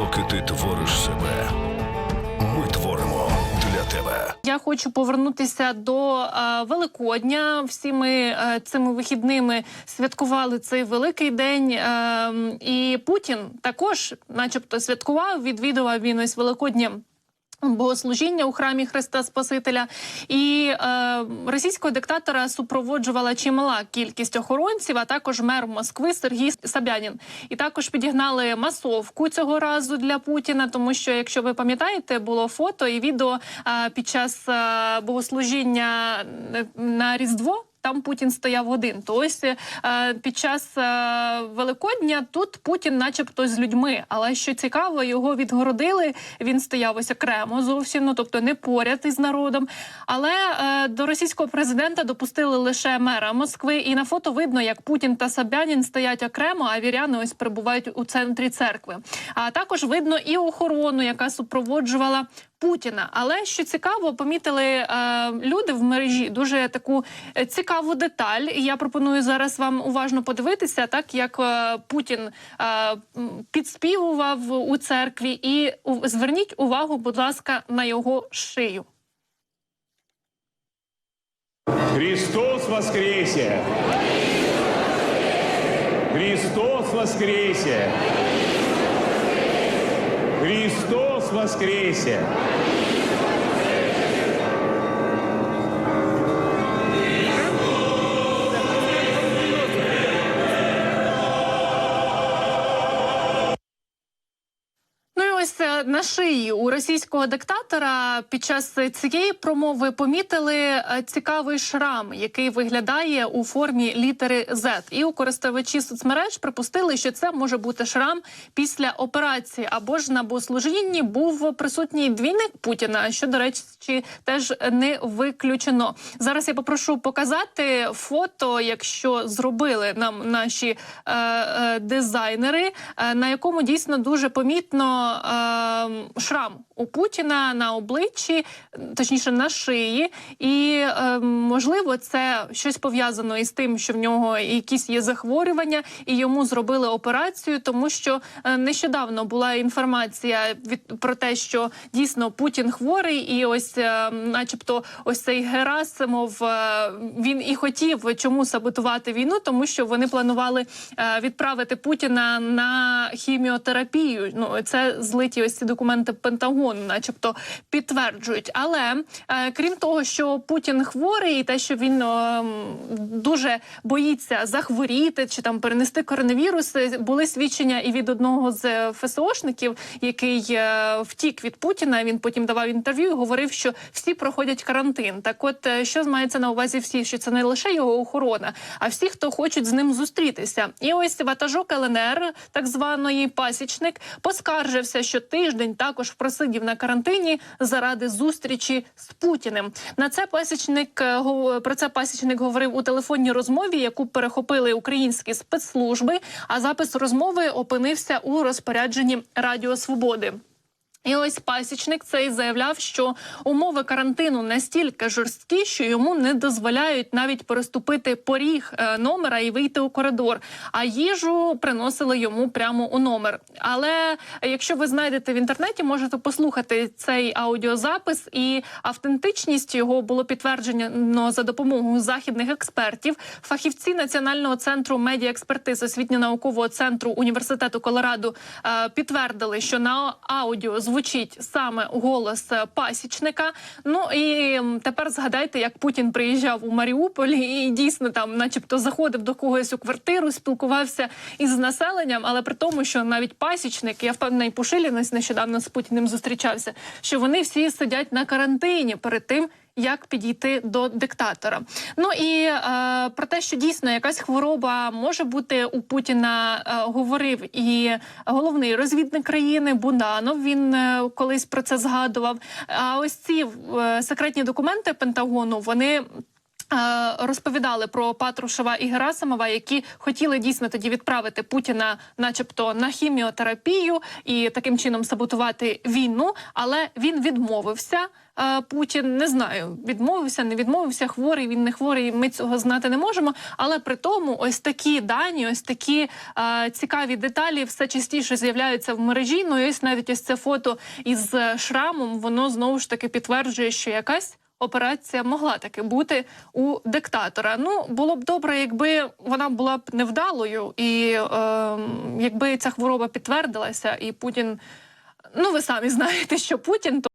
доки ти твориш себе. Ми творимо для тебе. Я хочу повернутися до е, Великодня. Всі ми е, цими вихідними святкували цей великий день. Е, і Путін також, начебто, святкував, відвідував він ось Великодня. Богослужіння у храмі Христа Спасителя і е, російського диктатора супроводжувала чимала кількість охоронців, а також мер Москви Сергій Собянін. І також підігнали масовку цього разу для Путіна. Тому що, якщо ви пам'ятаєте, було фото і відео е, під час е, богослужіння е, на Різдво. Там Путін стояв один. То ось е, під час е, Великодня тут Путін, начебто, з людьми. Але що цікаво, його відгородили. Він стояв ось окремо зовсім, ну тобто не поряд із народом. Але е, до російського президента допустили лише мера Москви. І на фото видно, як Путін та Собянін стоять окремо, а віряни ось перебувають у центрі церкви. А також видно і охорону, яка супроводжувала. Путіна, але що цікаво, помітили е, люди в мережі дуже таку е, цікаву деталь. Я пропоную зараз вам уважно подивитися, так як е, Путін е, підспівував у церкві, і у- зверніть увагу, будь ласка, на його шию. Христос воскресе! Христос воскресе! Христос воскресе! Ось е, на шиї у російського диктатора під час цієї промови помітили е, цікавий шрам, який виглядає у формі літери Z. І у користувачі соцмереж припустили, що це може бути шрам після операції, або ж на богослужінні був присутній двійник Путіна, що до речі теж не виключено. Зараз я попрошу показати фото, якщо зробили нам наші е, е, дизайнери, е, на якому дійсно дуже помітно е, шрам у Путіна на обличчі, точніше на шиї, і е, можливо, це щось пов'язано із тим, що в нього якісь є захворювання, і йому зробили операцію, тому що е, нещодавно була інформація від про те, що дійсно Путін хворий, і ось, е, начебто, ось цей Герасимов е, він і хотів чому саботувати війну, тому що вони планували е, відправити Путіна на хіміотерапію. Ну це злиті ось ці документи Пентагону, начебто підтверджують. Але е, крім того, що Путін хворий, і те, що він е, дуже боїться захворіти чи там перенести коронавірус, е, були свідчення і від одного з е, ФСОшників, який е, втік від Путіна. Він потім давав інтерв'ю і говорив, що всі проходять карантин. Так, от е, що мається на увазі всі, що це не лише його охорона, а всі, хто хочуть з ним зустрітися. І ось ватажок ЛНР, так званої пасічник, поскаржився, що тиждень також просидів на карантині заради зустрічі з Путіним. На це пасічник е, про це пасічник говорив у телефонній розмові, яку перехопили українські спецслужби. А запис розмови опинився у розпорядженні Радіо Свободи. І ось пасічник цей заявляв, що умови карантину настільки жорсткі, що йому не дозволяють навіть переступити поріг е, номера і вийти у коридор. А їжу приносили йому прямо у номер. Але якщо ви знайдете в інтернеті, можете послухати цей аудіозапис, і автентичність його було підтверджено за допомогою західних експертів. Фахівці Національного центру медіаекспертиз освітньо-наукового центру університету Колорадо е, підтвердили, що на аудіо звучить саме голос е, пасічника. Ну і тепер згадайте, як Путін приїжджав у Маріуполь і дійсно там, начебто, заходив до когось у квартиру, спілкувався із населенням, але при тому, що навіть пасічник, я впевнена, і нещодавно з Путіним зустрічався, що вони всі сидять на карантині перед тим. Як підійти до диктатора? Ну і е, про те, що дійсно якась хвороба може бути у Путіна, е, говорив і головний розвідник країни Буданов. Він е, колись про це згадував. А ось ці е, секретні документи Пентагону вони е, розповідали про Патрушева і Герасимова, які хотіли дійсно тоді відправити Путіна, начебто, на хіміотерапію і таким чином саботувати війну, але він відмовився. Путін не знаю, відмовився, не відмовився, хворий він не хворий. Ми цього знати не можемо. Але при тому, ось такі дані, ось такі цікаві деталі все частіше з'являються в мережі. Ну і ось навіть ось це фото із е, шрамом, воно знову ж таки підтверджує, що якась. Операція могла таки бути у диктатора. Ну було б добре, якби вона була б невдалою, і е, якби ця хвороба підтвердилася, і Путін. Ну, ви самі знаєте, що Путін то